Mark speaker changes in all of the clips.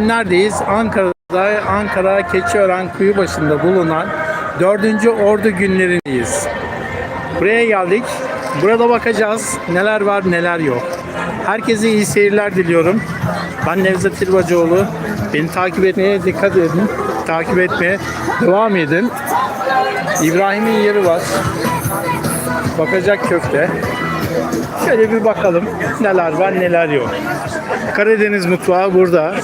Speaker 1: Neredeyiz? Ankara'da, Ankara Keçiören Kuyubaşı'nda bulunan 4. Ordu günlerindeyiz. Buraya geldik. Burada bakacağız neler var neler yok. Herkese iyi seyirler diliyorum. Ben Nevzat İlbacıoğlu. Beni takip etmeye dikkat edin. Takip etmeye devam edin. İbrahim'in yeri var. Bakacak köfte. Şöyle bir bakalım neler var neler yok. Karadeniz mutfağı burada.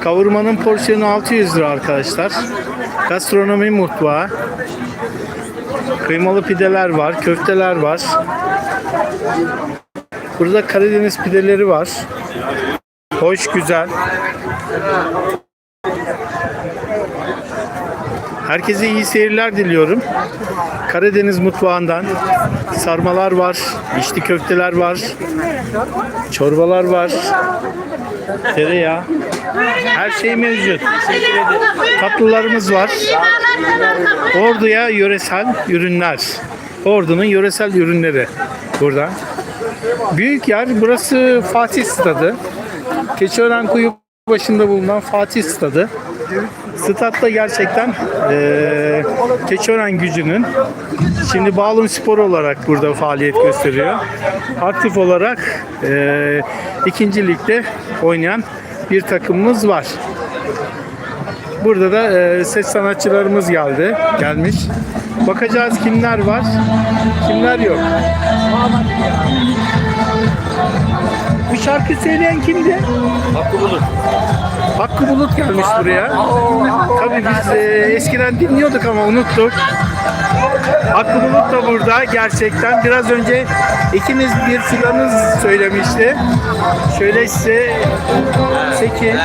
Speaker 1: Kavurmanın porsiyonu 600 lira arkadaşlar. Gastronomi mutfağı. Kıymalı pideler var, köfteler var. Burada Karadeniz pideleri var. Hoş, güzel. Herkese iyi seyirler diliyorum. Karadeniz mutfağından sarmalar var, içli köfteler var, çorbalar var, tereyağı. Her şey mevcut. Tatlılarımız var. Ordu'ya yöresel ürünler. Ordu'nun yöresel ürünleri burada. Büyük yer. Burası Fatih Stadı. Keçiören Kuyu başında bulunan Fatih Stadı. Statta gerçekten eee Keçiören gücünün şimdi Bağlum Spor olarak burada faaliyet gösteriyor. Aktif olarak eee ikinci ligde oynayan bir takımımız var. Burada da eee, ses sanatçılarımız geldi, gelmiş. Bakacağız kimler var, kimler yok. Bu şarkı söyleyen kimdi?
Speaker 2: Hakkı Bulut.
Speaker 1: Hakkı Bulut gelmiş buraya. Tabii biz e, eskiden dinliyorduk ama unuttuk. Hakkı Bulut da burada gerçekten. Biraz önce ikiniz bir filanız söylemişti. Şöyle size çekin.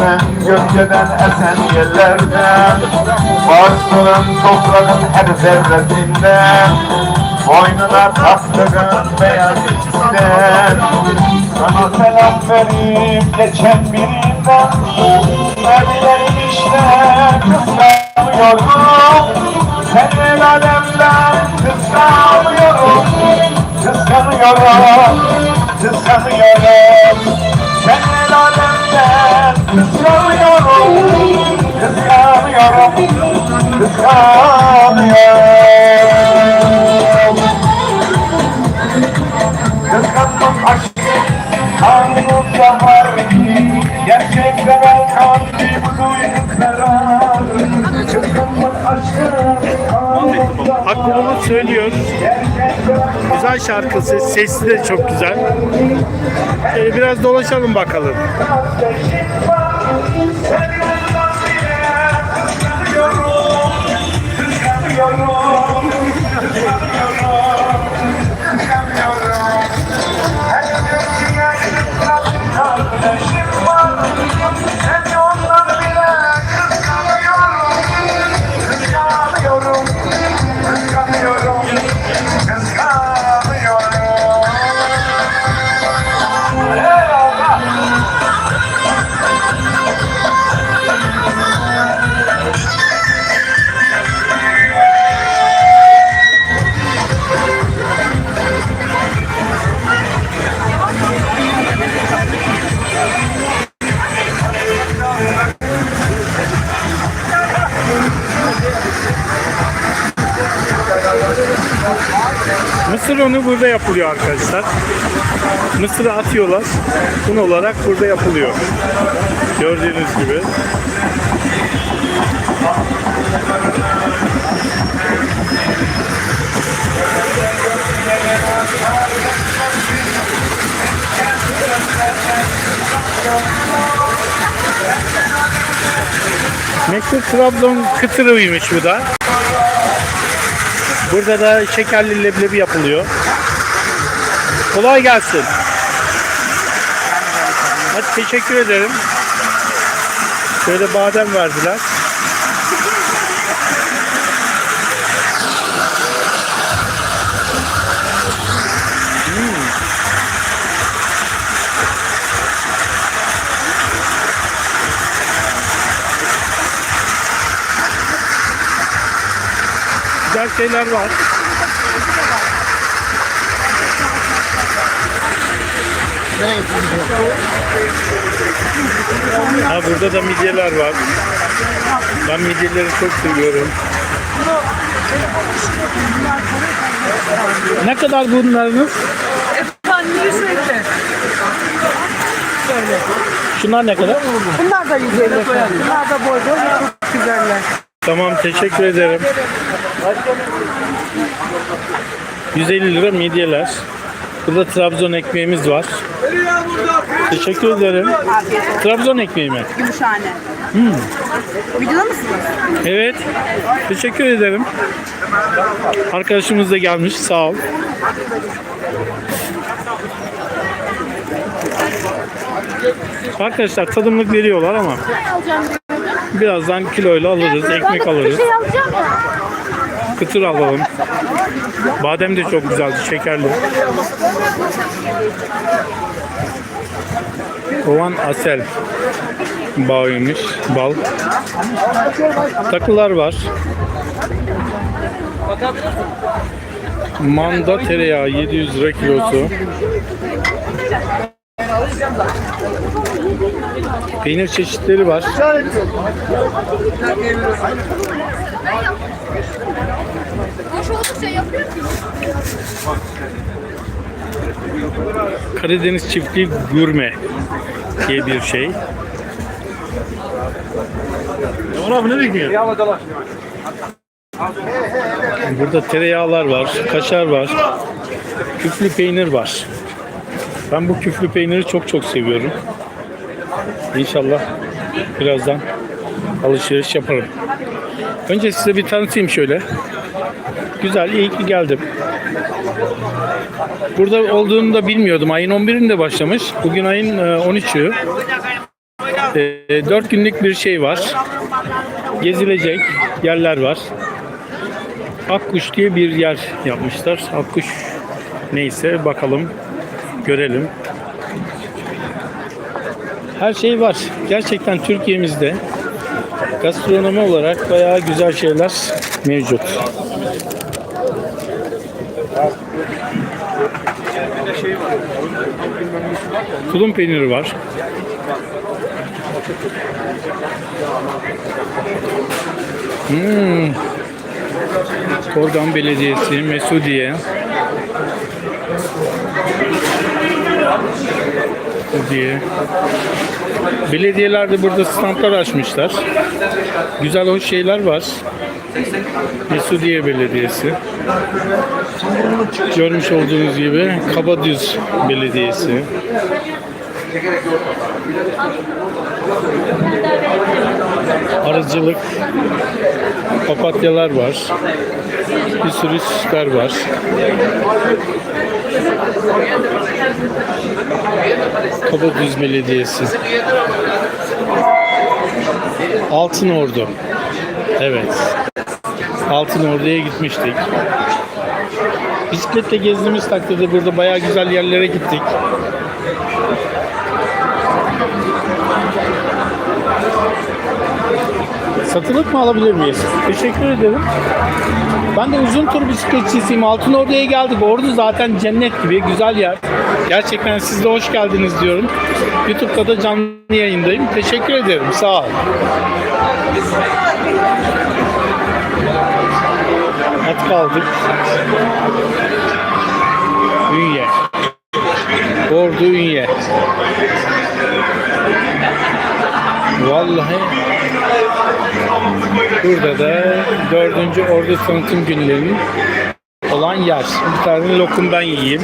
Speaker 3: Güneşten, gölgeden esen yerlerden Varsılın toprağın her zerresinden Boynuna taktığın beyaz içinden Sana selam verip geçen birinden Merdilerin işte kıskanıyorum. Sen el alemden kıskanıyorum Kıskanıyorum, kıskanıyorum kıskanıyorum Kıskanıyorum, kıskanıyorum Kıskanmak aşkı kanunca var Gerçekten kalbi bu duygu karar Kıskanmak aşkı
Speaker 1: Hakkı söylüyor. Güzel şarkısı, sesi de çok güzel. E, biraz dolaşalım bakalım. What Mısır unu burada yapılıyor arkadaşlar. Mısırı atıyorlar. Un olarak burada yapılıyor. Gördüğünüz gibi. Meşhur Trabzon kıtırıymış bu da. Burada da şekerli leblebi yapılıyor. Kolay gelsin. Hadi teşekkür ederim. Şöyle badem verdiler. Güzel şeyler var. Ha burada da midyeler var. Ben midyeleri çok seviyorum. Ne kadar bunlarınız?
Speaker 2: Efendim 150.
Speaker 1: Şunlar ne kadar?
Speaker 2: Bunlar da 150 efendim. Bunlar da boy boy çok güzeller.
Speaker 1: Tamam teşekkür ederim. 150 lira midyeler. Burada Trabzon ekmeğimiz var. Teşekkür ederim. Trabzon ekmeği mi?
Speaker 4: Gümüşhane. Videoda mısınız?
Speaker 1: Evet. Teşekkür ederim. Arkadaşımız da gelmiş. Sağ ol. Arkadaşlar tadımlık veriyorlar ama birazdan kiloyla alırız, ekmek alırız. Kıtır alalım. Badem de çok güzeldi, şekerli. Kovan Asel bağıymış, bal. Takılar var. Manda tereyağı 700 lira kilosu. Peynir çeşitleri var.
Speaker 5: Boş oldukça yapıyor ki.
Speaker 1: Karadeniz çiftliği gurme diye bir şey. Burada tereyağlar var, kaşar var, küflü peynir var. Ben bu küflü peyniri çok çok seviyorum. İnşallah birazdan alışveriş yaparım. Önce size bir tanıtayım şöyle. Güzel, iyi ki geldim. Burada olduğunu da bilmiyordum. Ayın 11'inde başlamış. Bugün ayın e, 13'ü. 4 günlük bir şey var. Gezilecek yerler var. Akkuş diye bir yer yapmışlar. Akkuş neyse bakalım. Görelim. Her şey var. Gerçekten Türkiye'mizde gastronomi olarak bayağı güzel şeyler mevcut. Tulum peyniri var. Hmm. Korgan Belediyesi, Mesudiye. Mesudiye. Belediyeler burada standlar açmışlar. Güzel hoş şeyler var. Mesudiye Belediyesi. Görmüş olduğunuz gibi Kabadüz Belediyesi. Arıcılık, papatyalar var. Bir sürü süsler var. Kabadüz Belediyesi. Altın Ordu. Evet. Altın Ordu'ya gitmiştik. Bisikletle gezdiğimiz takdirde burada bayağı güzel yerlere gittik. Satılık mı alabilir miyiz? Teşekkür ederim. Ben de uzun tur bisikletçisiyim. Altın Ordu'ya geldik. Ordu zaten cennet gibi güzel yer. Gerçekten siz de hoş geldiniz diyorum. YouTube'da da canlı yayındayım. Teşekkür ederim. Sağ ol. At kaldık. Ünye. Ordu Ünye. Vallahi burada da dördüncü Ordu tanıtım günlerinin olan yer. Bir tane lokum ben yiyeyim.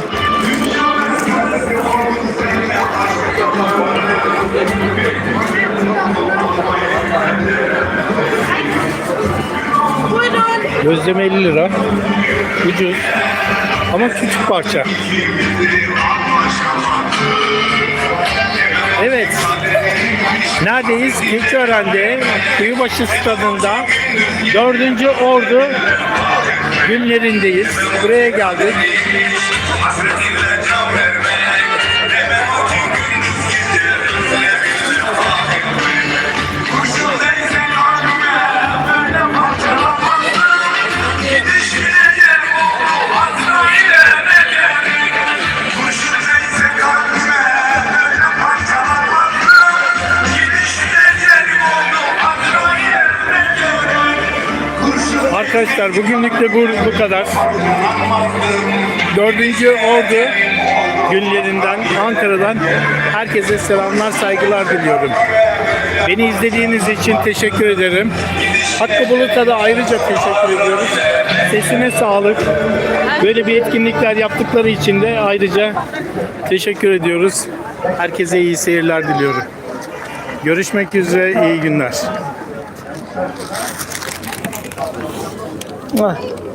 Speaker 1: Gözleme 50 lira. Ucuz. Ama küçük parça. Evet. Neredeyiz? Keçiören'de Kuyubaşı Stadı'nda 4. Ordu günlerindeyiz. Buraya geldik. Arkadaşlar bugünlük de bu, bu kadar. Dördüncü Ordu günlerinden Ankara'dan herkese selamlar saygılar diliyorum. Beni izlediğiniz için teşekkür ederim. Hakkı Bulut'a da ayrıca teşekkür ediyoruz. Sesine sağlık. Böyle bir etkinlikler yaptıkları için de ayrıca teşekkür ediyoruz. Herkese iyi seyirler diliyorum. Görüşmek üzere, iyi günler. Mwah.